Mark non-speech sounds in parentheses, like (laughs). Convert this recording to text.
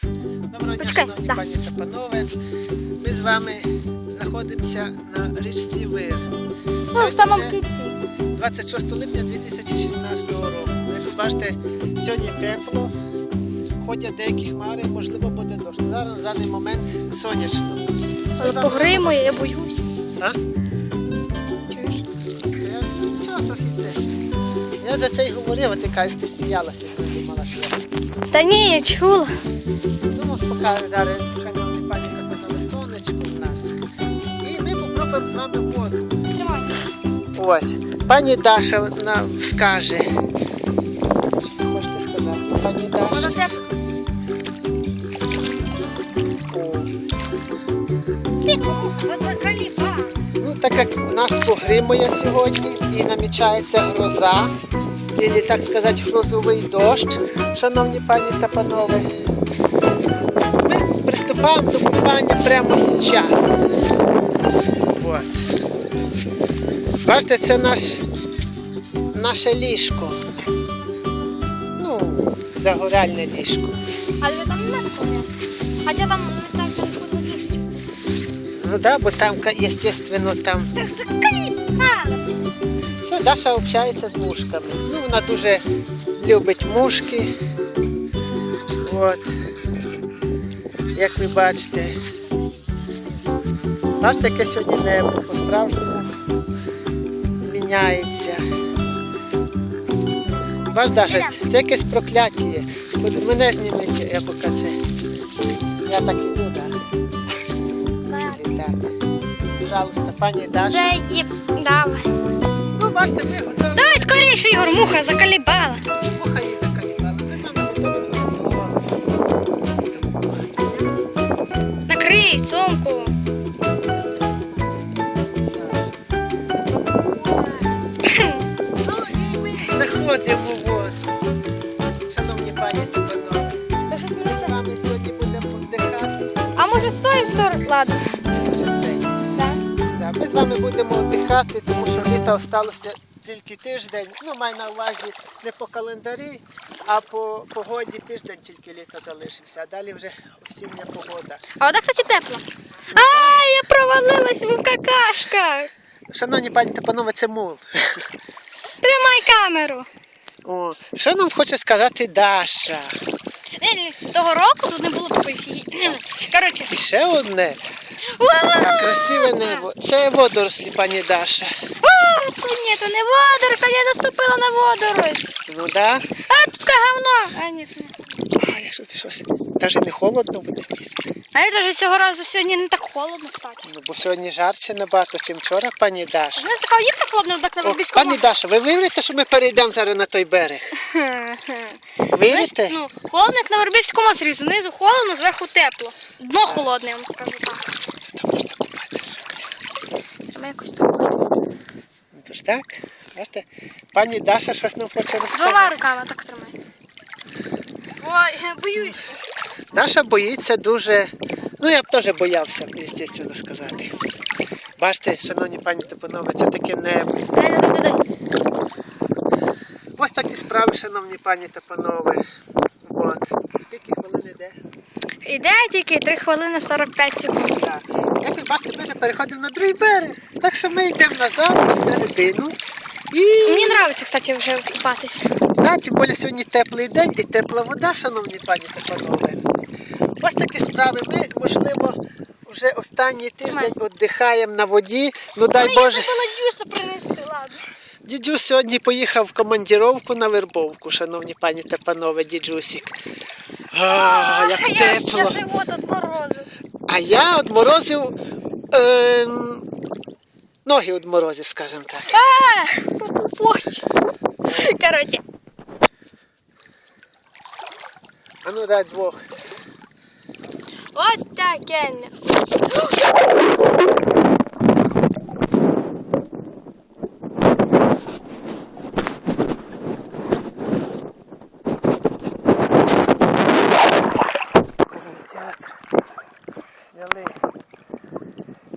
Доброго дня, Почекай, шановні да. пані та панове. Ми з вами знаходимося на річці Вир. Ну, в Сьогодні самому вже кінці. 26 липня 2016 року. Як ви бачите, сьогодні тепло, ходять деякі хмари, можливо, буде дощ. Зараз на даний момент сонячно. Ми Але вами погримує, я боюсь. А? Я за це й говорив, а ти кажеш, ти сміялася з мене думала, що я. Та ні, я чула. Ну, поки зараз, шановні пані, на сонечко в нас. І ми попробуємо з вами воду. Тримай. Ось, пані Даша нам скаже. Що хочете сказати, пані Даша? Тихо, як у нас погримує сьогодні і намічається гроза, і так сказати, грозовий дощ, шановні пані та панове, ми приступаємо до купання прямо зараз. От. Бачите, це наш, наше ліжко. Ну, загоряльне ліжко. Але ви там немає такого місця. Хоча там не так душечка. Ну да, бо там, звісно, там Та. Це Даша общається з мушками. Ну, вона дуже любить мушки. От. Як ви бачите. Бачите, яке сьогодні небо по-справжньому міняється. Бач, Даша, це якесь прокляття. Мене зніметься, я поки це. Я так іду, так. Так. Пожалуйста, пані Даша. Це є. Давай. Ну, бачите, ми готові. Давай скоріше, Ігор, муха закалібала. Муха її закалібала. Ми з вами готуємося до. Накрий сумку. Може з тої сторони? Ладно. Вже цей. Так. Да, ми з вами будемо віддихати, тому що літа залишилося тільки тиждень. Ну, маю на увазі не по календарі, а по погоді тиждень тільки літа залишився, а далі вже осіння погода. А вода, кстати, тепла. А, я провалилась в какашках. Шановні пані та панове, це мул. Тримай камеру. О, що нам хоче сказати Даша? З того року тут не було такої фігі. Коротше. І ще одне. Красиве небо. Це водорослі, пані Даша. То ні, то не водорос, то я наступила на водорось. Ну да. А, тут таке говно. А, ні, це не. А, я що щось. Навіть не холодно буде в місці. А я навіть цього разу сьогодні не так холодно, кстати. Ну, бо сьогодні жарче набагато, ніж вчора, пані Даша. Не така їм так холодно, так на О, пані Даша, ви вірите, що ми перейдемо зараз на той берег? (laughs) Вірите? Ну, холодно, як на Вербівському озері. Знизу холодно, зверху тепло. Дно холодне, я вам скажу так. Там можна купатися. Там якось так. Ну, то ж так. Бачите, пані Даша щось нам хоче Двома руками так тримай. Ой, я боюсь. Даша боїться дуже. Ну, я б теж боявся, звісно сказати. Бачите, шановні пані та панове, це таке небо. Дай, дай, дай, дай. Ось такі справи, шановні пані та панове. От. Скільки хвилин іде? Іде тільки 3 хвилини 45 секунд. Так. Як ви бачите, ми вже переходимо на другий берег. Так що ми йдемо назад, на середину. І Мені подобається, кстати, вже купатися. да, тим більше сьогодні теплий день і тепла вода, шановні пані та панове. Ось такі справи. Ми, можливо, вже останній тиждень віддихаємо на воді. Ну дай Ой, Боже. я забула дюса принести, ладно. Дідю сьогодні поїхав в командіровку на вербовку, шановні пані та панове, дідюсік. А, як я тепло. ще живот від морозу. А я одморозив ем, ноги одморозив, скажімо так. А, Короче, А ну дай двох. ось таке.